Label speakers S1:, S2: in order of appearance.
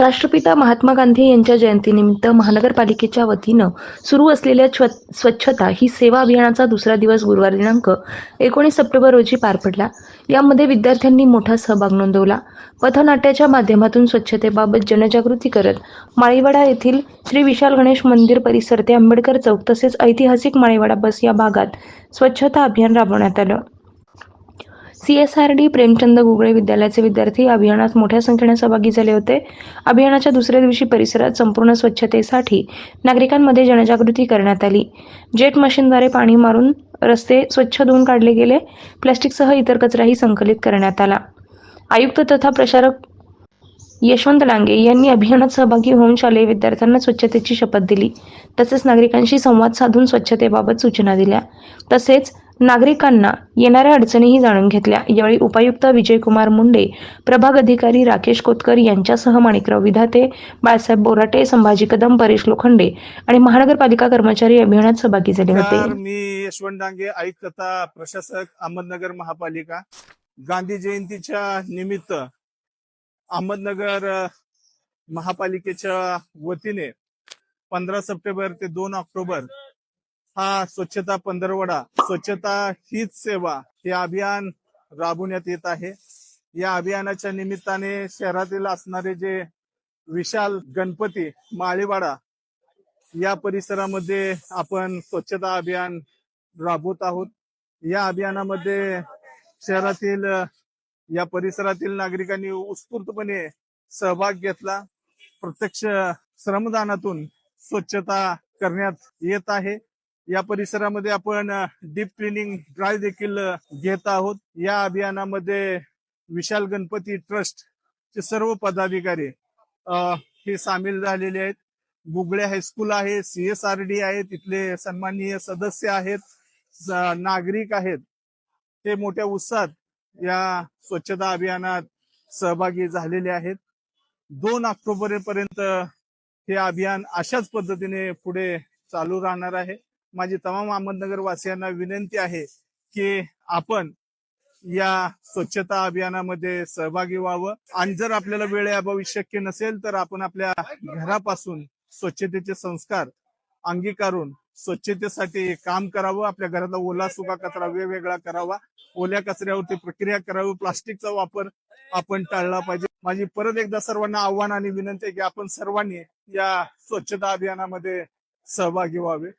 S1: राष्ट्रपिता महात्मा गांधी यांच्या जयंतीनिमित्त महानगरपालिकेच्या वतीनं सुरू असलेल्या स्व स्वच्छता ही सेवा अभियानाचा दुसरा दिवस गुरुवार दिनांक एकोणीस सप्टेंबर रोजी पार पडला. यामध्ये विद्यार्थ्यांनी मोठा सहभाग नोंदवला. पथनाट्याच्या माध्यमातून स्वच्छतेबाबत जनजागृती करत माळीवाडा येथील श्री विशाल गणेश मंदिर परिसर ते आंबेडकर चौक तसेच ऐतिहासिक माळीवाडा बस या भागात स्वच्छता अभियान राबवण्यात आलं. C S R D Premchand Gugale विद्यालयाचे विद्यार्थी अभियानात मोठ्या संख्येने सहभागी झाले होते. अभियानाच्या दुसऱ्या दिवशी परिसरात संपूर्ण स्वच्छतेसाठी नागरिकांमध्ये जनजागृती करण्यात आली. जेट मशीनद्वारे पाणी मारून रस्ते स्वच्छ धुवून काढले गेले. प्लॅस्टिकसह इतर कचराही संकलित करण्यात आला. आयुक्त तथा प्रशारक यशवंत डांगे यांनी अभियानात सहभागी होऊन शालेय विद्यार्थ्यांना स्वच्छतेची शपथ दिली. तसेच नागरिकांशी संवाद साधून स्वच्छतेबाबत सूचना दिल्या. तसेच नागरिकांना येणाऱ्या अडचणीही जाणून घेतल्या. यावेळी उपायुक्त विजयकुमार मुंडे प्रभाग अधिकारी राकेश कोतकर यांच्यासह माणिकराव विधाते बाळासाहेब बोराटे संभाजी कदम परेश लोखंडे आणि महानगरपालिका कर्मचारी अभियानात सहभागी झाले होते.
S2: मी यशवंत डांगे आयुक्तता प्रशासक अहमदनगर महापालिका. गांधी जयंतीच्या निमित्त अहमदनगर महापालिकेच्या वतीने पंधरा सप्टेंबर ते दोन ऑक्टोबर हा स्वच्छता पंधरवडा स्वच्छता हीच सेवा हे अभियान राबवण्यात येत आहे. या अभियानाच्या निमित्ताने शहरातील असणारे जे विशाल गणपती माळीवाडा या परिसरामध्ये आपण स्वच्छता अभियान राबवत आहोत. या अभियानामध्ये शहरातील या परिसरातील नागरिकांनी उत्स्फूर्तपणे सहभाग घेतला. प्रत्यक्ष श्रमदानातून स्वच्छता करण्यात येत आहे. या परिसरामध्ये आपण डीप क्लिनिंग ड्राईव्ह देखील घेत आहोत. या अभियानामध्ये विशाल गणपती ट्रस्ट चे सर्व पदाधिकारी हे सामील झालेले आहेत. बुगळे हायस्कूल आहे सीएसआरडी आहे तिथले सन्माननीय सदस्य आहेत नागरिक आहेत. ते मोठ्या उत्साहात या स्वच्छता अभियानात सहभागी झालेले आहेत. दोन ऑक्टोबर पर्यंत हे अभियान अशाच पद्धतीने पुढे चालू राहणार आहे. माझी तमाम अहमदनगर वासियांना विनंती आहे की आपण या स्वच्छता अभियानामध्ये सहभागी व्हावं. आणि जर आपल्याला वेळेअभावी शक्य नसेल तर आपण आपल्या घरापासून स्वच्छतेचे संस्कार अंगीकारून स्वच्छतेसाठी काम करावं. आपल्या घरातला ओला सुका कचरा वेगवेगळा करावा. ओल्या कचऱ्यावरती प्रक्रिया करावी. प्लास्टिकचा वापर आपण टाळला पाहिजे. माझी परत एकदा सर्वांना आव्हान आणि विनंती आहे की आपण सर्वांनी या स्वच्छता अभियानामध्ये सहभागी व्हावे.